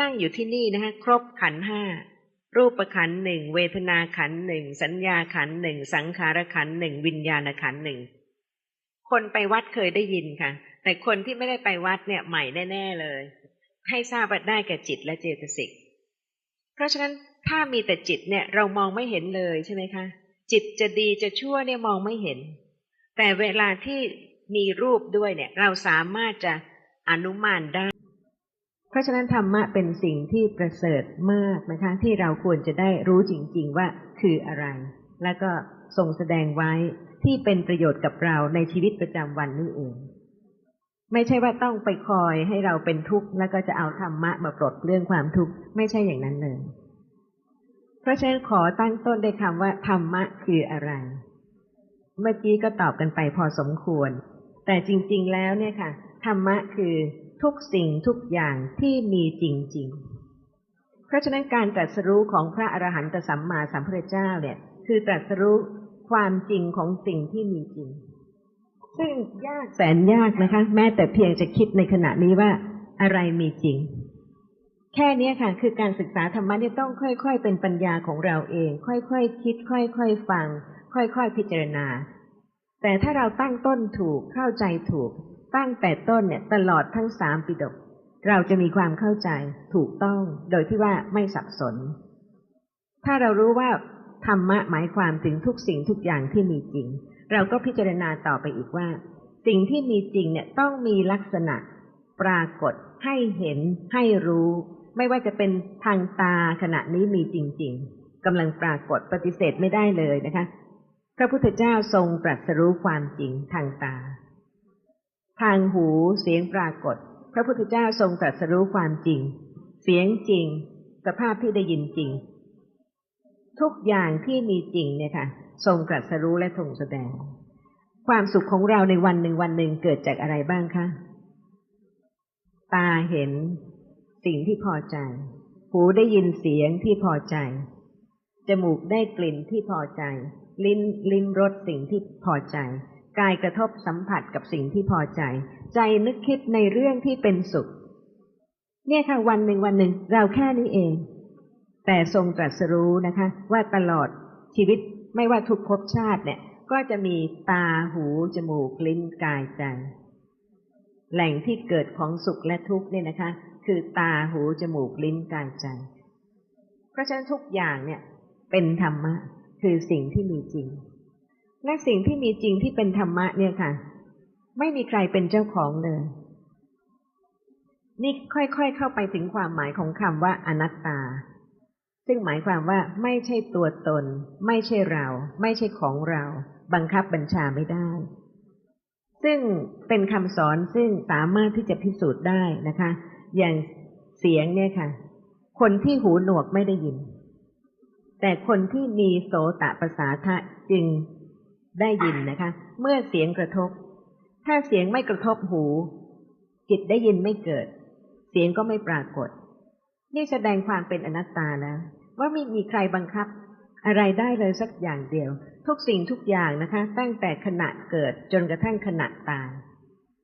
นั่งอยู่ที่นี่นะคะครบขันห้ารูปขันหนึ่งเวทนาขันหนึ่งสัญญาขันหนึ่งสังขารขันหนึ่งวิญญาณขันหนึ่งคนไปวัดเคยได้ยินค่ะ แต่คนที่ไม่ได้ไปวัดเนี่ยใหม่แน่ ๆเลย ให้ทราบว่าได้แก่จิตและเจตสิก เพราะฉะนั้นถ้ามีแต่จิตเนี่ยเรามองไม่เห็นเลยใช่ไหมคะจิตจะดีจะชั่วเนี่ยมองไม่เห็น แต่เวลาที่มีรูปด้วยเนี่ย เราสามารถจะอนุมานได้ เพราะฉะนั้นธรรมะเป็นสิ่งที่ประเสริฐมากนะคะที่เราควรจะได้รู้จริง ๆ ว่าคืออะไร แล้วก็ทรงแสดงไว้ที่เป็นประโยชน์กับเราในชีวิตประจำวันนี่เอง ไม่ใช่ว่าต้องไปคอยให้เราเป็นทุกข์แล้วก็จะเอาธรรมะมาปลดเรื่องความทุกข์ไม่ใช่อย่างนั้นเลยเพราะฉะนั้นขอตั้งต้นด้วยคำว่าธรรมะคืออะไร เมื่อกี้ก็ตอบกันไปพอสมควร แต่จริง ๆ แล้วเนี่ยค่ะ ธรรมะคือ ทุกสิ่งทุกอย่างที่มีจริง ๆ เพราะฉะนั้นการตรัสรู้ของพระอรหันตสัมมาสัมพุทธเจ้าเนี่ย คือตรัสรู้ความจริงของสิ่งที่มีจริง ซึ่งยากแสนยากนะคะ แม้แต่เพียงจะคิดในขณะนี้ว่าอะไรมีจริง แค่นี้ค่ะ คือการศึกษาธรรมะเนี่ยต้องค่อย ๆ เป็นปัญญาของเราเอง ค่อยๆคคิด ค่อยๆฟัง ค่อยๆพิจารณา แต่ถ้าเราตั้งต้นถูกเข้าใจถูก ตั้งแต่ต้นเนี่ยตลอดทั้งสามปิฎกเราจะมีความเข้าใจถูกต้อง โดยที่ว่าไม่สับสน ถ้าเรารู้ว่าธรรมะหมายความถึงทุกสิ่งทุกอย่างที่มีจริง เราก็พิจารณาต่อไปอีกว่า สิ่งที่มีจริงเนี่ยต้องมีลักษณะ ปรากฏให้เห็นให้รู้ ไม่ว่าจะเป็นทางตาขณะนี้มีจริง ๆกำลังปรากฏปฏิเสธไม่ได้เลยนะคะ พระพุทธเจ้าทรงตรัสรู้ความจริงทางตา ทางหูเสียงปรากฏ พระพุทธเจ้าทรงตรัสรู้ความจริง เสียงจริง สภาพที่ได้ยินจริง ทุกอย่างที่มีจริงเนี่ยค่ะ ทรงตรัสรู้และทรงแสดง ความสุขของเราในวันหนึ่งวันหนึ่งเกิดจากอะไรบ้างคะตาเห็นสิ่งที่พอใจ หูได้ยินเสียงที่พอใจ จมูกได้กลิ่นที่พอใจ ลิ้นลิ้มรสสิ่งที่พอใจ กายกระทบสัมผัสกับสิ่งที่พอใจ ใจนึกคิดในเรื่องที่เป็นสุข เนี่ยค่ะวันหนึ่งวันหนึ่งเราแค่นี้เอง แต่ทรงตรัสรู้นะคะ ว่าตลอดชีวิตไม่ว่าทุกภพชาติเนี่ย ก็จะมีตาหู จมูก ลิ้นกายใจ แหล่งที่เกิดของสุขและทุกข์เนี่ยนะคะ คือตาหู จมูก ลิ้นกายใจ เพราะฉะนั้นทุกอย่างเนี่ย เป็นธรรมะ คือสิ่งที่มีจริง และสิ่งที่มีจริงที่เป็นธรรมะเนี่ยค่ะ ไม่มีใครเป็นเจ้าของเลย นี่ค่อยๆเข้าไปถึงความหมายของคำว่าอนัตตา ซึ่งหมายความว่าไม่ใช่ตัวตน ไม่ใช่เรา ไม่ใช่ของเรา บังคับบัญชาไม่ได้ ซึ่งเป็นคำสอนซึ่งสามารถที่จะพิสูจน์ได้นะคะ อย่างเสียงเนี่ยค่ะ คนที่หูหนวกไม่ได้ยิน แต่คนที่มีโสตประสาทะจึง ได้ยินนะคะ เมื่อเสียงกระทบ ถ้าเสียงไม่กระทบหู จิตได้ยินไม่เกิด เสียงก็ไม่ปรากฏ นี่แสดงความเป็นอนัตตาแล้ว ว่าไม่มีใครบังคับ อะไรได้เลยสักอย่างเดียว ทุกสิ่งทุกอย่างนะคะ ตั้งแต่ขณะเกิดจนกระทั่งขณะตาย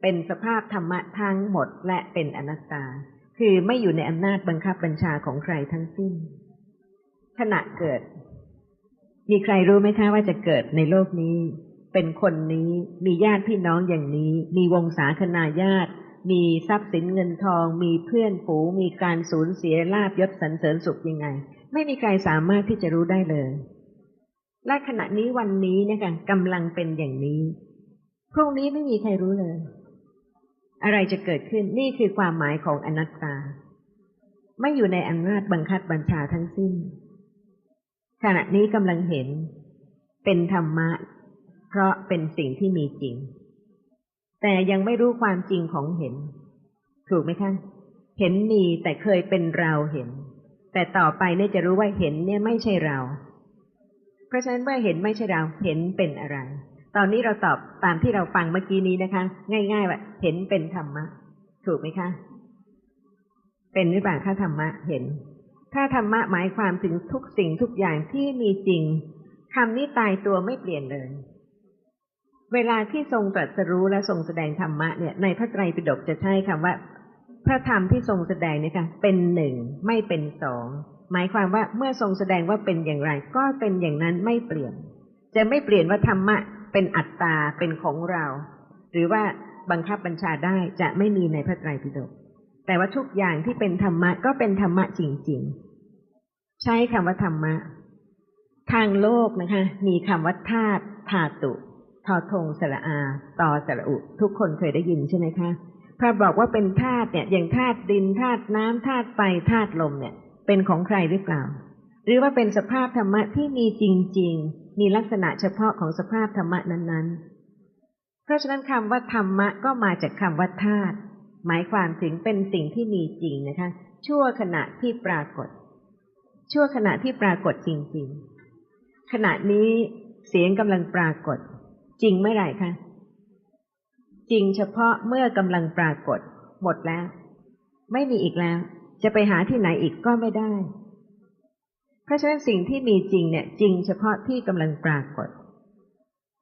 เป็นสภาพธรรมะทั้งหมดและเป็นอนัตตา คือไม่อยู่ในอำนาจบังคับบัญชาของใครทั้งสิ้น ขณะเกิด มีใครรู้ไหมคะว่าจะเกิดในโลกนี้ เป็นคนนี้มีญาติพี่น้องอย่างนี้ มีวงศาคณาญาติ มีทรัพย์สินเงินทอง มีเพื่อนฝูงมีการสูญเสียลาบยศสรรเสริญสุขยังไง ไม่มีใครสามารถที่จะรู้ได้เลยและขณะนี้วันนี้เนี่ยค่ะกำลังเป็นอย่างนี้พรุ่งนี้ไม่มีใครรู้เลย อะไรจะเกิดขึ้นนี่คือความหมายของอนัตตา ไม่อยู่ในอำนาจบังคับบัญชาทั้งสิ้น ขณะนี้กำลังเห็นเป็นธรรมะ เพราะเป็นสิ่งที่มีจริง แต่ยังไม่รู้ความจริงของเห็น ถูกไหมคะเห็นมีแต่เคยเป็นเราเห็น แต่ต่อไปเนี่ยจะรู้ว่าเห็นเนี่ยไม่ใช่เรา เพราะฉะนั้นเมื่อเห็นไม่ใช่เราเห็นเป็นอะไร ตอนนี้เราตอบตามที่เราฟังเมื่อกี้นี้นะคะ ง่ายๆว่าเห็นเป็นธรรมะ ถูกไหมคะ เป็นหรือเปล่าถ้าธรรมะเห็น ถ้าธรรมะหมายความถึงทุกสิ่งทุกอย่างที่มีจริงคำนี้ตายตัวไม่เปลี่ยนเลย เวลาที่ทรงตรัสรู้และทรงแสดงธรรมะเนี่ย ในพระไตรปิฎกจะใช้คำว่าพพระธรรมที่ทรงแสดงเนี่ยค่ะเป็นหนึ่งไม่เป็นสองหมายความว่าเมื่อทรงแสดงว่าเป็นอย่างไร ก็เป็นอย่างนั้นไม่เปลี่ยน จะไม่เปลี่ยนว่าธรรมะเป็นอัตตาเป็นของเรา หรือว่าบังคับบัญชาได้จะไม่มีในพระไตรปิฎก แต่ว่าทุกอย่างที่เป็นธรรมะก็เป็นธรรมะจริง ๆ ใช้คำว่าธรรมะ ทางโลกนะคะ มีคำว่าธาตุธาตุทอทงสระอาตอสระอุ ทุกคนเคยได้ยินใช่ไหมคะพระบอกว่าเป็นธาตุเนี่ย อย่างธาตุดินธาตุน้ำธาตุไฟธาตุลมเนี่ย เป็นของใครหรือเปล่า หรือว่าเป็นสภาพธรรมะที่มีจริง ๆ มีลักษณะเฉพาะของสภาพธรรมะนั้น ๆ เพราะฉะนั้นคำว่าธรรมะก็มาจากคำว่าธาตุ หมายความถึงเป็นสิ่งที่มีจริงนะคะ ชั่วขณะที่ปรากฏ ชั่วขณะที่ปรากฏจริง ๆ ขณะนี้เสียงกำลังปรากฏ จริงเมื่อไหร่คะจริงเฉพาะเมื่อกำลังปรากฏ หมดแล้ว ไม่มีอีกแล้ว จะไปหาที่ไหนอีกก็ไม่ได้ เพราะฉะนั้นสิ่งที่มีจริงเนี่ย จริงเฉพาะที่กำลังปรากฏ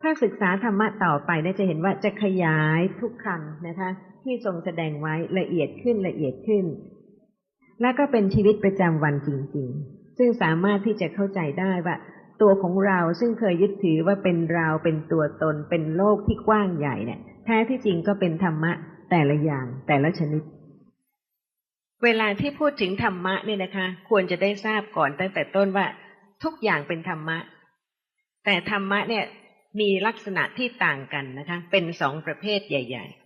ถ้าศึกษาธรรมะต่อไปเนี่ยจะเห็นว่าจะขยายทุกคำนะคะ ที่ทรงแสดงไว้ละเอียดขึ้นละเอียดขึ้น และก็เป็นชีวิตประจำวันจริง ๆ ซึ่งสามารถที่จะเข้าใจได้ว่าตัวของเราซึ่งเคยยึดถือว่าเป็นเราเป็นตัวตน เป็นโลกที่กว้างใหญ่เนี่ย แท้ที่จริงก็เป็นธรรมะแต่ละอย่างแต่ละชนิด เวลาที่พูดถึงธรรมะเนี่ยนะคะ ควรจะได้ทราบก่อนตั้งแต่ต้นว่าทุกอย่างเป็นธรรมะ แต่ธรรมะเนี่ยมีลักษณะที่ต่างกันนะคะ เป็นสองประเภทใหญ่ ๆ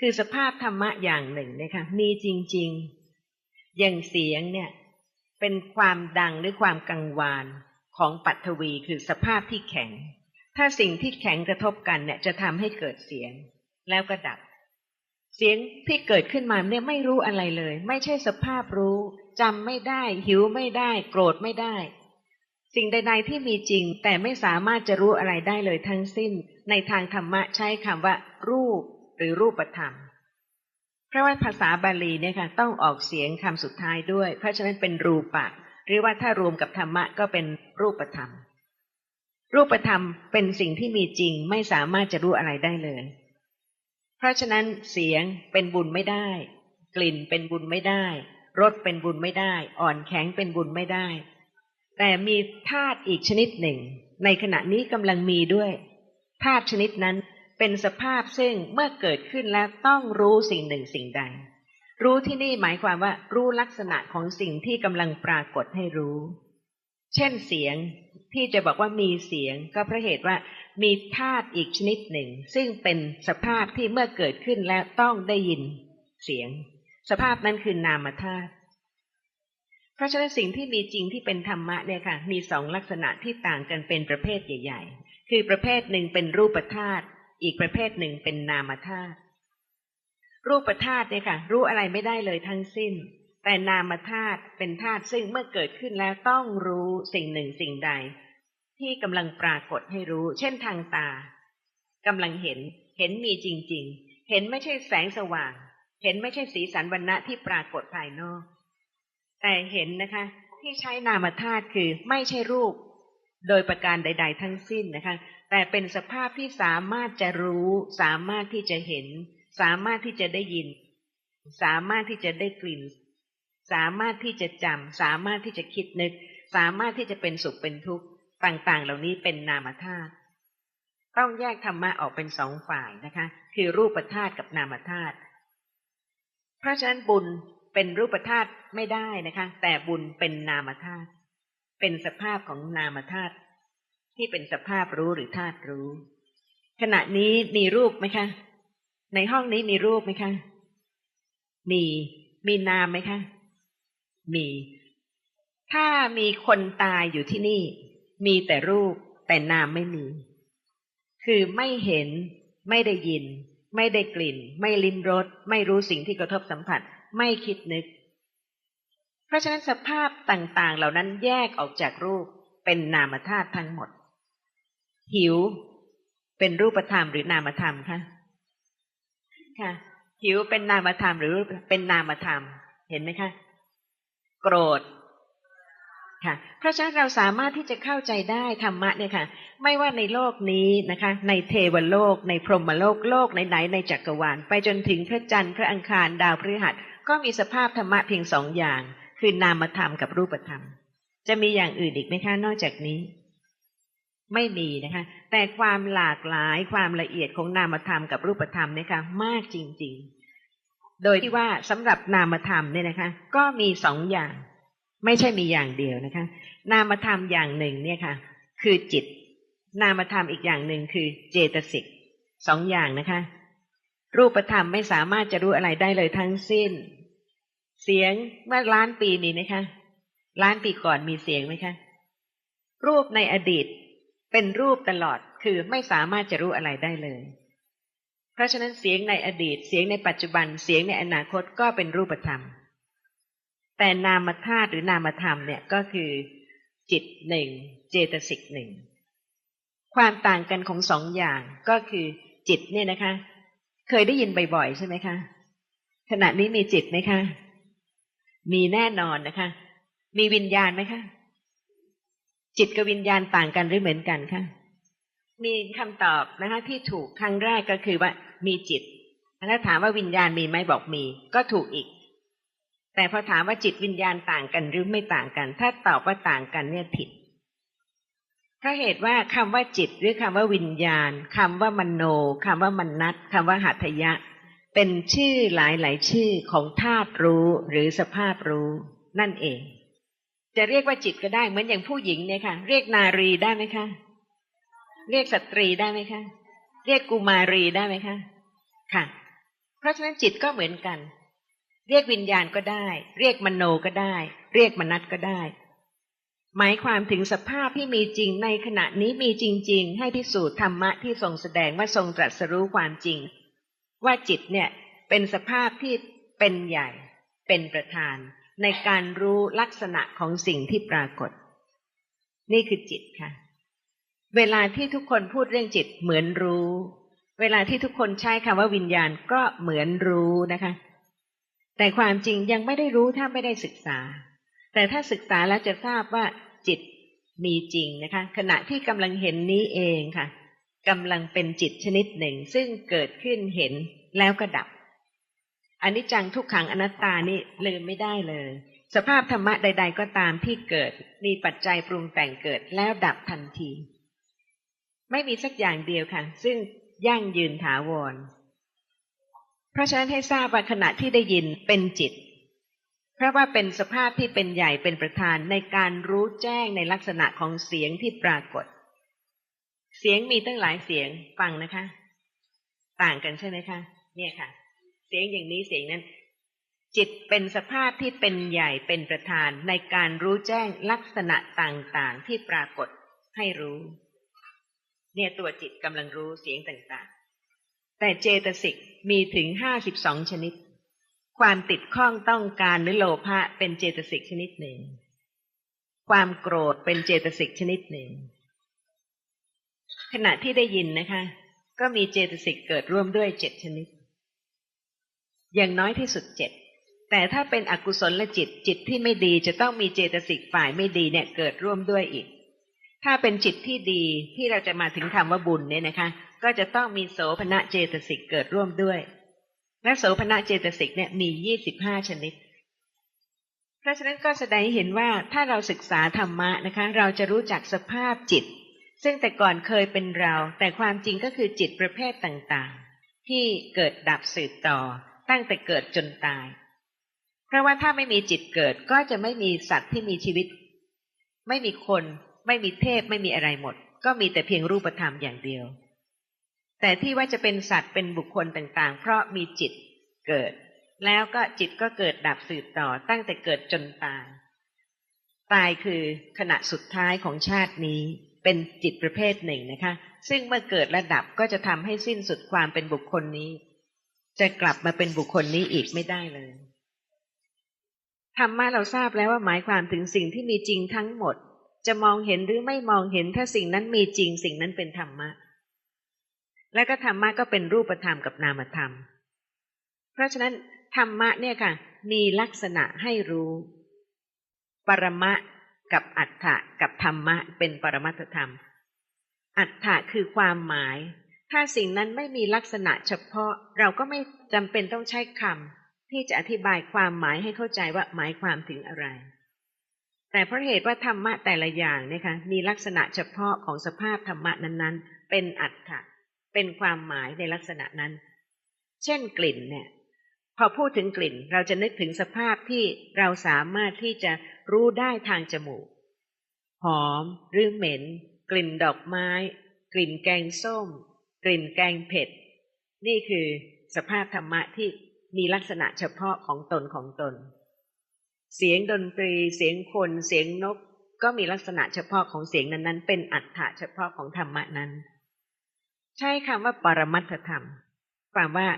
คือสภาพธรรมะอย่างหนึ่งนะคะมีจริง ๆ อย่างเสียงเนี่ยเป็นความดังหรือความกังวานของปัทวีคือสภาพที่แข็ง ถ้าสิ่งที่แข็งกระทบกันเนี่ยจะทำให้เกิดเสียงแล้วก็ดับ เสียงที่เกิดขึ้นมาเนี่ยไม่รู้อะไรเลย ไม่ใช่สภาพรู้จำไม่ได้ หิวไม่ได้ โกรธไม่ได้ สิ่งใดๆที่มีจริง แต่ไม่สามารถจะรู้อะไรได้เลยทั้งสิ้น ในทางธรรมะใช้คำว่า รูป หรือรูปธรรม เพราะว่าภาษาบาลีเนี่ยค่ะต้องออกเสียงคำสุดท้ายด้วย เพราะฉะนั้นเป็นรูปะ หรือว่าถ้ารวมกับธรรมะก็เป็นรูปธรรม รูปธรรมเป็นสิ่งที่มีจริงไม่สามารถจะรู้อะไรได้เลย เพราะฉะนั้นเสียงเป็นบุญไม่ได้ กลิ่นเป็นบุญไม่ได้รสเป็นบุญไม่ได้ อ่อนแข็งเป็นบุญไม่ได้ แต่มีธาตุอีกชนิดหนึ่ง ในขณะนี้กำลังมีด้วยธาตุชนิดนั้น เป็นสภาพซึ่งเมื่อเกิดขึ้นแล้วต้องรู้สิ่งหนึ่งสิ่งใด รู้ที่นี่หมายความว่ารู้ลักษณะของสิ่งที่กำลังปรากฏให้รู้ เช่นเสียงที่จะบอกว่ามีเสียง ก็เพราะเหตุว่ามีธาตุอีกชนิดหนึ่ง ซึ่งเป็นสภาพที่เมื่อเกิดขึ้นแล้วต้องได้ยินเสียง สภาพนั้นคือนามธาตุเพราะฉะนั้นสิ่งที่มีจริงที่เป็นธรรมะเนี่ยค่ะ มีสองลักษณะที่ต่างกันเป็นประเภทใหญ่ ๆ คือประเภทหนึ่งเป็นรูปธาตุ อีกประเภทหนึ่งเป็นนามธาตุรูปธาตุเนี่ยค่ะ รู้อะไรไม่ได้เลยทั้งสิ้น แต่นามธาตุเป็นธาตุซึ่งเมื่อเกิดขึ้นแล้วต้องรู้สิ่งหนึ่งสิ่งใด ที่กำลังปรากฏให้รู้ เช่นทางตากำลังเห็น เห็นมีจริง ๆ เห็นไม่ใช่แสงสว่าง เห็นไม่ใช่สีสันวันณะที่ปรากฏภายนอก แต่เห็นนะคะ ที่ใช้นามธาตุคือไม่ใช่รูป โดยประการใด ๆ ทั้งสิ้นนะคะ แต่เป็นสภาพที่สามารถจะรู้ สามารถที่จะเห็น สามารถที่จะได้ยิน สามารถที่จะได้กลิ่น สามารถที่จะจำสามารถที่จะคิดนึก สามารถที่จะเป็นสุขเป็นทุกข์ต่างๆ เหล่านี้เป็นนามธาตุต้องแยกธรรมะออกเป็นสองฝ่ายนะคะ คือรูปธาตุกับนามธาตุเพราะฉะนั้นบุญเป็นรูปธาตุไม่ได้นะคะ แต่บุญเป็นนามธาตุ เป็นสภาพของนามธาตุที่เป็นสภาพรู้หรือธาตุรู้ ขณะนี้มีรูปไหมคะ ในห้องนี้มีรูปไหมคะ มีมีนามไหมคะ มี ถ้ามีคนตายอยู่ที่นี่ มีแต่รูปแต่นามไม่มี คือไม่เห็น ไม่ได้ยิน ไม่ได้กลิ่น ไม่ลิ้มรส ไม่รู้สิ่งที่กระทบสัมผัส ไม่คิดนึก เพราะฉะนั้นสภาพต่างๆ เหล่านั้นแยกออกจากรูปเป็นนามธาตุทั้งหมด หิว เป็นรูปธรรมหรือนามธรรมคะค่ะ หิวเป็นนามธรรมหรือเป็นนามธรรม เห็นไหมคะ โกรธค่ะเพราะฉะนั้นเราสามารถที่จะเข้าใจได้ธรรมะเนี่ยค่ะ ไม่ว่าในโลกนี้นะคะ ในเทวโลก ในพรหมโลกโลกไหนๆในจักรวาล ไปจนถึงพระจันทร์พระอังคารดาวพฤหัส ก็มีสภาพธรรมะเพียงสองอย่าง คือนามธรรมกับรูปธรรม จะมีอย่างอื่นอีกไหมคะ นอกจากนี้ ไม่มีนะคะ แต่ความหลากหลายความละเอียดของนามธรรมกับรูปธรรมนี่ยค่ะมากจริง ๆ โดยที่ว่าสำหรับนามธรรมเนี่ยนะคะ ก็มีสองอย่าง ไม่ใช่มีอย่างเดียวนะคะ นามธรรมอย่างหนึ่งเนี่ยค่ะ คือจิต นามธรรมอีกอย่างหนึ่งคือเจตสิกสองอย่างนะคะ รูปธรรมไม่สามารถจะรู้อะไรได้เลยทั้งสิ้น เสียงเมื่อล้านปีมีไหมคะล้านปีก่อนมีเสียงไหมคะ รูปในอดีตเป็นรูปตลอดคือไม่สามารถจะรู้อะไรได้เลย เพราะฉะนั้นเสียงในอดีตเสียงในปัจจุบันเสียงในอนาคตก็เป็นรูปธรรม แต่นามธาตุหรือนามธรรมเนี่ยก็คือ จิตหนึ่งเจตสิกหนึ่งความต่างกันของสองอย่างก็คือ จิตเนี่ยนะคะ เคยได้ยินบ่อยๆใช่ไหมคะขณะนี้มีจิตไหมคะ มีแน่นอนนะคะ มีวิญญาณไหมคะ จิตกับวิญญาณต่างกันหรือเหมือนกันคะมีคำตอบนะคะที่ถูกครั้งแรกก็คือว่า มีจิตถ้าถามว่าวิญญาณมีไหมบอกมี ก็ถูกอีก แต่พอถามว่าจิตวิญญาณต่างกันหรือไม่ต่างกัน ถ้าตอบว่าต่างกันเนี่ยผิดถ้าเหตุว่าคำว่าจิตหรือคำว่าวิญญาณคำว่ามโนคำว่ามนัตคำว่าหัตถยะ เป็นชื่อหลายหลายชื่อของธาตุรู้หรือสภาพรู้นั่นเอง จะเรียกว่าจิตก็ได้เหมือนอย่างผู้หญิงเนี่ยค่ะ เรียกนารีได้ไหมคะ เรียกสตรีได้ไหมคะ เรียกกุมารีได้ไหมคะ ค่ะ เพราะฉะนั้นจิตก็เหมือนกัน เรียกวิญญาณก็ได้ เรียกมโนก็ได้ เรียกมนัตก็ได้ หมายความถึงสภาพที่มีจริงในขณะนี้มีจริง ๆ ให้พิสูจน์ธรรมะที่ทรงแสดงว่าทรงตรัสรู้ความจริง ว่าจิตเนี่ยเป็นสภาพที่เป็นใหญ่ เป็นประธาน ในการรู้ลักษณะของสิ่งที่ปรากฏ นี่คือจิตค่ะ เวลาที่ทุกคนพูดเรื่องจิตเหมือนรู้ เวลาที่ทุกคนใช้คำว่าวิญญาณก็เหมือนรู้นะคะ แต่ความจริงยังไม่ได้รู้ถ้าไม่ได้ศึกษา แต่ถ้าศึกษาแล้วจะทราบว่าจิตมีจริงนะคะ ขณะที่กำลังเห็นนี้เองค่ะ กำลังเป็นจิตชนิดหนึ่ง ซึ่งเกิดขึ้นเห็นแล้วก็ดับอันนี้จังทุกขังอนัตตานี่ลืมไม่ได้เลย สภาพธรรมะใด ๆ ก็ตามที่เกิด มีปัจจัยปรุงแต่งเกิดแล้วดับทันที ไม่มีสักอย่างเดียวค่ะ ซึ่งยั่งยืนถาวร เพราะฉะนั้นให้ทราบว่าขณะที่ได้ยินเป็นจิต เพราะว่าเป็นสภาพที่เป็นใหญ่เป็นประธานในการรู้แจ้งในลักษณะของเสียงที่ปรากฏ เสียงมีตั้งหลายเสียงฟังนะคะ ต่างกันใช่ไหมคะเนี่ยค่ะ เสียงอย่างนี้เสียงนั้น จิตเป็นสภาพที่เป็นใหญ่เป็นประธานในการรู้แจ้งลักษณะต่างๆ ที่ปรากฏให้รู้ เนี่ยตัวจิตกำลังรู้เสียงต่างๆ แต่เจตสิกมีถึงห้าสิบสองชนิด ความติดข้องต้องการหรือโลภะเป็นเจตสิกชนิดหนึ่ง ความโกรธเป็นเจตสิกชนิดหนึ่ง ขณะที่ได้ยินนะคะ ก็มีเจตสิกเกิดร่วมด้วยเจ็ดชนิด อย่างน้อยที่สุดเจ็ดแต่ถ้าเป็นอกุศลและจิตจิตที่ไม่ดีจะต้องมีเจตสิกฝ่ายไม่ดีเนี่ยเกิดร่วมด้วยอีก ถ้าเป็นจิตที่ดีที่เราจะมาถึงคำว่าบุญเนี่ยนะคะ ก็จะต้องมีโสภณะเจตสิกเกิดร่วมด้วย และโสภณะเจตสิกเนี่ยมียี่สิบห้าชนิด เพราะฉะนั้นก็แสดงให้เห็นว่าถ้าเราศึกษาธรรมะนะคะ เราจะรู้จักสภาพจิต ซึ่งแต่ก่อนเคยเป็นเรา แต่ความจริงก็คือจิตประเภทต่างๆ ที่เกิดดับสืบต่อ ตั้งแต่เกิดจนตาย เพราะว่าถ้าไม่มีจิตเกิดก็จะไม่มีสัตว์ที่มีชีวิต ไม่มีคน ไม่มีเทพไม่มีอะไรหมด ก็มีแต่เพียงรูปธรรมอย่างเดียว แต่ที่ว่าจะเป็นสัตว์เป็นบุคคลต่างๆ เพราะมีจิตเกิด แล้วก็จิตก็เกิดดับสืบต่อ ตั้งแต่เกิดจนตายตายคือขณะสุดท้ายของชาตินี้ เป็นจิตประเภทหนึ่งนะคะ ซึ่งเมื่อเกิดและดับก็จะทำให้สิ้นสุดความเป็นบุคคลนี้ จะกลับมาเป็นบุคคลนี้อีกไม่ได้เลยธรรมะเราทราบแล้วว่าหมายความถึงสิ่งที่มีจริงทั้งหมด จะมองเห็นหรือไม่มองเห็นถ้าสิ่งนั้นมีจริงสิ่งนั้นเป็นธรรมะ และก็ธรรมะก็เป็นรูปธรรมกับนามธรรม เพราะฉะนั้นธรรมะเนี่ยค่ะ มีลักษณะให้รู้ ปรมะ กับอัฏฐะกับธรรมะเป็นปรมัตถธรรม อัฏฐะคือความหมาย ถ้าสิ่งนั้นไม่มีลักษณะเฉพาะเราก็ไม่จำเป็นต้องใช้คำที่จะอธิบายความหมายให้เข้าใจว่าหมายความถึงอะไร แต่เพราะเหตุว่าธรรมะแต่ละอย่างนี่ยค่ะมีลักษณะเฉพาะของสภาพธรรมะนั้นๆ เป็นอัฏฐะเป็นความหมายในลักษณะนั้น เช่นกลิ่นเนี่ยพอพูดถึงกลิ่นเราจะนึกถึงสภาพที่เราสามารถที่จะ รู้ได้ทางจมูก หอมหรือเหม็น กลิ่นดอกไม้ กลิ่นแกงส้ม กลิ่นแกงเผ็ด นี่คือสภาพธรรมะที่มีลักษณะเฉพาะของตนของตน เสียงดนตรี เสียงคน เสียงนก ก็มีลักษณะเฉพาะของเสียงนั้นๆ เป็นอัฏฐะเฉพาะของธรรมะนั้น ใช้คำว่าปรมัตถธรรมความว่า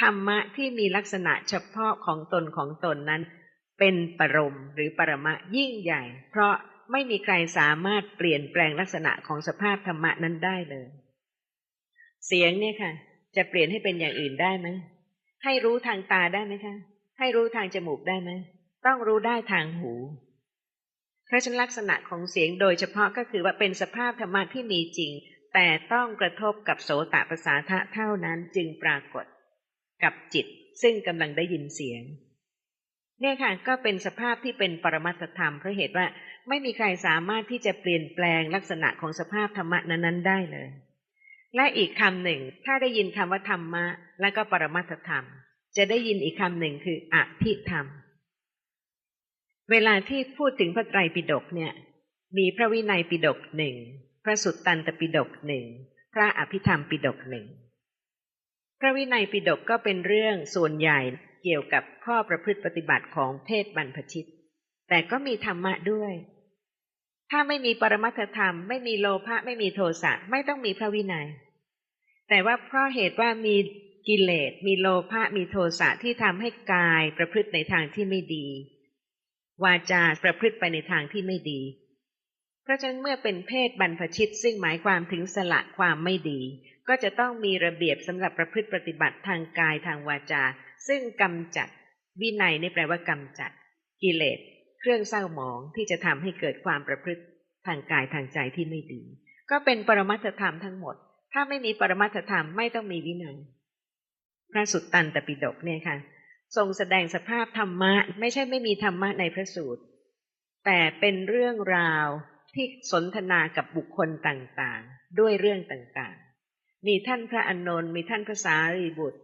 ธรรมะที่มีลักษณะเฉพาะของตนของตนนั้น เป็นปรมหรือปรมะยิ่งใหญ่ เพราะไม่มีใครสามารถเปลี่ยนแปลงลักษณะของสภาพธรรมะนั้นได้เลย เสียงเนี่ยค่ะ จะเปลี่ยนให้เป็นอย่างอื่นได้ไหมให้รู้ทางตาได้ไหมคะ ให้รู้ทางจมูกได้ไหมต้องรู้ได้ทางหู เพราะฉะนั้นลักษณะของเสียงโดยเฉพาะก็คือว่าเป็นสภาพธรรมะที่มีจริง แต่ต้องกระทบกับโสตประสาทะเท่านั้นจึงปรากฏ กับจิตซึ่งกำลังได้ยินเสียง เนี่ยค่ะก็เป็นสภาพที่เป็นปรมัตธรรมเพราะเหตุว่าไม่มีใครสามารถที่จะเปลี่ยนแปลงลักษณะของสภาพธรรมะนั้นๆได้เลย และอีกคำหนึ่ง ถ้าได้ยินคำว่าธรรมะ และก็ปรมัตธรรม จะได้ยินอีกคำหนึ่งคืออภิธรรม เวลาที่พูดถึงพระไตรปิฎกเนี่ย มีพระวินัยปิฎกหนึ่งพระสุตตันตปิฎกหนึ่งพระอภิธรรมปิฎกหนึ่งพระวินัยปิฎกก็เป็นเรื่องส่วนใหญ่ เกี่ยวกับข้อประพฤติปฏิบัติของเพศบรรพชิต แต่ก็มีธรรมะด้วย ถ้าไม่มีปรมัตธรรม ไม่มีโลภะไม่มีโทสะไม่ต้องมีพระวินัย แต่ว่าเพราะเหตุว่ามีกิเลสมีโลภะมีโทสะที่ทำให้กายประพฤติในทางที่ไม่ดี วาจาประพฤติไปในทางที่ไม่ดี เพราะฉะนั้นเมื่อเป็นเพศบรรพชิตซึ่งหมายความถึงสละความไม่ดี ก็จะต้องมีระเบียบสำหรับประพฤติปฏิบัติทางกายทางวาจา ซึ่งกำจัด วินัยในแปลว่ากำจัด กิเลส เครื่องเศร้าหมองที่จะทำให้เกิดความประพฤติทางกายทางใจที่ไม่ดี ก็เป็นปรมัตถธรรมทั้งหมด ถ้าไม่มีปรมัตถธรรมไม่ต้องมีวินัย พระสุตตันตปิฎกเนี่ยค่ะ ทรงแสดงสภาพธรรมะ ไม่ใช่ไม่มีธรรมะในพระสูตร แต่เป็นเรื่องราวที่สนทนากับบุคคลต่างๆ ด้วยเรื่องต่างๆ มีท่านพระอนนท์มีท่านพระสารีบุตร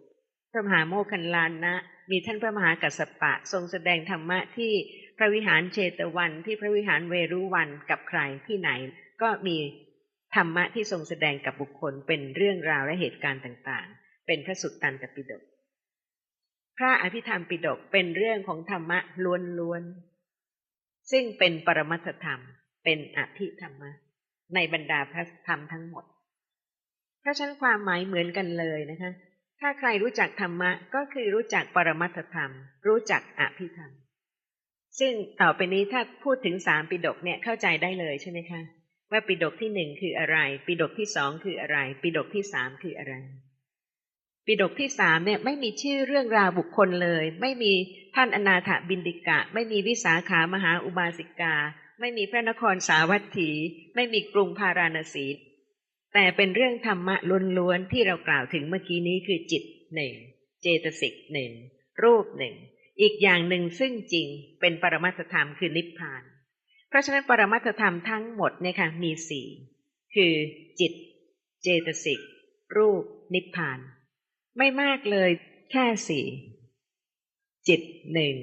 พระมหาโมคคันลานนะ มีท่านพระมหากัสสปะ ทรงแสดงธรรมะที่พระวิหารเชตวันที่พระวิหารเวรุวันกับใครที่ไหน ก็มีธรรมะที่ทรงแสดงกับบุคคลเป็นเรื่องราวและเหตุการณ์ต่างๆ เป็นพระสุตตันตปิฎกพระอภิธรรมปิฎกเป็นเรื่องของธรรมะล้วนๆซึ่งเป็นปรมัตธรรม เป็นอภิธรรมะ ในบรรดาพระธรรมทั้งหมด เพราะฉะนั้นความหมายเหมือนกันเลยนะคะ ถ้าใครรู้จักธรรมะก็คือรู้จักปรมัตถธรรม รู้จักอภิธรรม ซึ่งต่อไปนี้ถ้าพูดถึงสามปิดกเนี่ยเข้าใจได้เลยใช่ไหมคะ ว่าปิดกที่หนึ่งคืออะไร ปิดกที่สองคืออะไร ปิดกที่สามคืออะไร ปิดกที่สามเนี่ยไม่มีชื่อเรื่องราวบุคคลเลย ไม่มีท่านอนาถบินดิกะ ไม่มีวิสาขามหาอุบาสิกา ไม่มีพระนครสาวัตถี ไม่มีกรุงพาราณสี แต่เป็นเรื่องธรรมะล้วนๆที่เรากล่าวถึงเมื่อกี้นี้คือจิตหนึ่งเจตสิกหนึ่งรูปหนึ่งอีกอย่างหนึ่งซึ่งจริงเป็นปรมัตธรรมคือนิพพาน เพราะฉะนั้นปรมัตธรรมทั้งหมดเนี่ยค่ะมีสี่คือจิต เจตสิก รูป นิพพาน ไม่มากเลยแค่สี่จิตหนึ่ง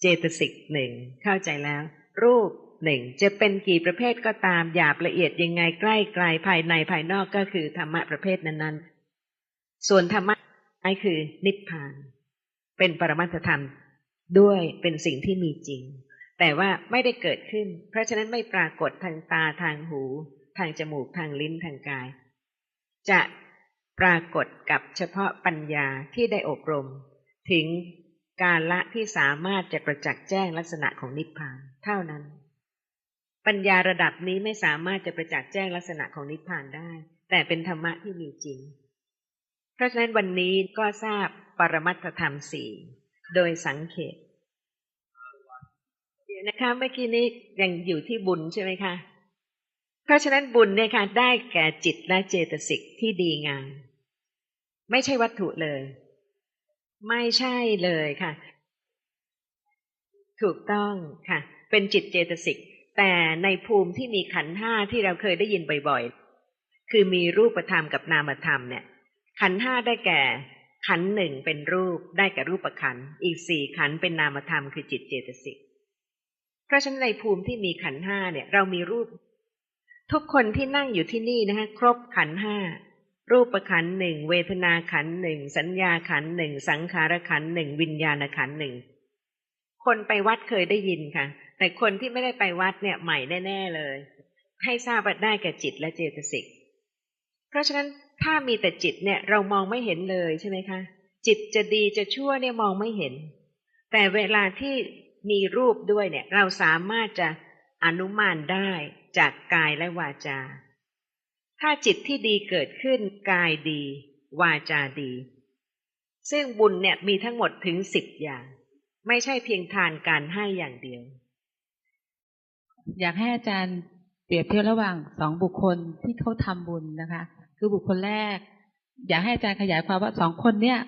เจตสิกหนึ่งเข้าใจแล้ว รูป หนึ่งจะเป็นกี่ประเภทก็ตามหยาบละเอียดยังไงใกล้ไกลภายในภายนอกก็คือธรรมะประเภทนั้นๆ ส่วนธรรมะไอคือนิพพาน เป็นปรมัตธรรมด้วยเป็นสิ่งที่มีจริง แต่ว่าไม่ได้เกิดขึ้น เพราะฉะนั้นไม่ปรากฏทางตาทางหู ทางจมูกทางลิ้นทางกาย จะปรากฏกับเฉพาะปัญญาที่ได้อบรม ถึงการละที่สามารถจะประจักษ์แจ้งลักษณะของนิพพานเท่านั้น ปัญญาระดับนี้ไม่สามารถจะประจักษ์แจ้งลักษณะของนิพพานได้ แต่เป็นธรรมะที่มีจริง เพราะฉะนั้นวันนี้ก็ทราบปรมัตถธรรมสี่โดยสังเขตเดียวนะคะเมื่อกี้นี้ยังอยู่ที่บุญใช่ไหมคะ เพราะฉะนั้นบุญเนี่ยค่ะได้แก่จิตและเจตสิกที่ดีงามไม่ใช่วัตถุเลย ไม่ใช่เลยค่ะ ถูกต้องค่ะ เป็นจิตเจตสิก แต่ในภูมิที่มีขันธ์ห้าที่เราเคยได้ยินบ่อยๆ คือมีรูปธรรมกับนามธรรมเนี่ย ขันธ์ห้าได้แก่ ขันธ์หนึ่งเป็นรูปได้แก่รูปขัน อีกสี่ขันธ์เป็นนามธรรมคือจิตเจตสิก เพราะฉะนั้นในภูมิที่มีขันธ์ห้าเนี่ย เรามีรูป ทุกคนที่นั่งอยู่ที่นี่นะคะครบขันธ์ห้ารูปขันหนึ่งเวทนาขันธ์หนึ่งสัญญาขันธ์หนึ่งสังขารขันธ์หนึ่งวิญญาณขันธ์หนึ่งคนไปวัดเคยได้ยินค่ะ แต่คนที่ไม่ได้ไปวัดเนี่ยใหม่แน่ ๆเลย ให้ทราบว่าได้แก่จิตและเจตสิก เพราะฉะนั้นถ้ามีแต่จิตเนี่ยเรามองไม่เห็นเลยใช่ไหมคะ จิตจะดีจะชั่วเนี่ยมองไม่เห็น แต่เวลาที่มีรูปด้วยเนี่ย เราสามารถจะอนุมานได้จากกายและวาจา ถ้าจิตที่ดีเกิดขึ้นกายดี วาจาดี ซึ่งบุญเนี่ยมีทั้งหมดถึงสิบอย่าง ไม่ใช่เพียงทานการให้อย่างเดียว อยากให้อาจารย์เปรียบเทียบระหว่างสองบุคคลที่เขาทำบุญนะคะ คือบุคคลแรก อยากให้อาจารย์ขยายความว่าสองคนเนี้ย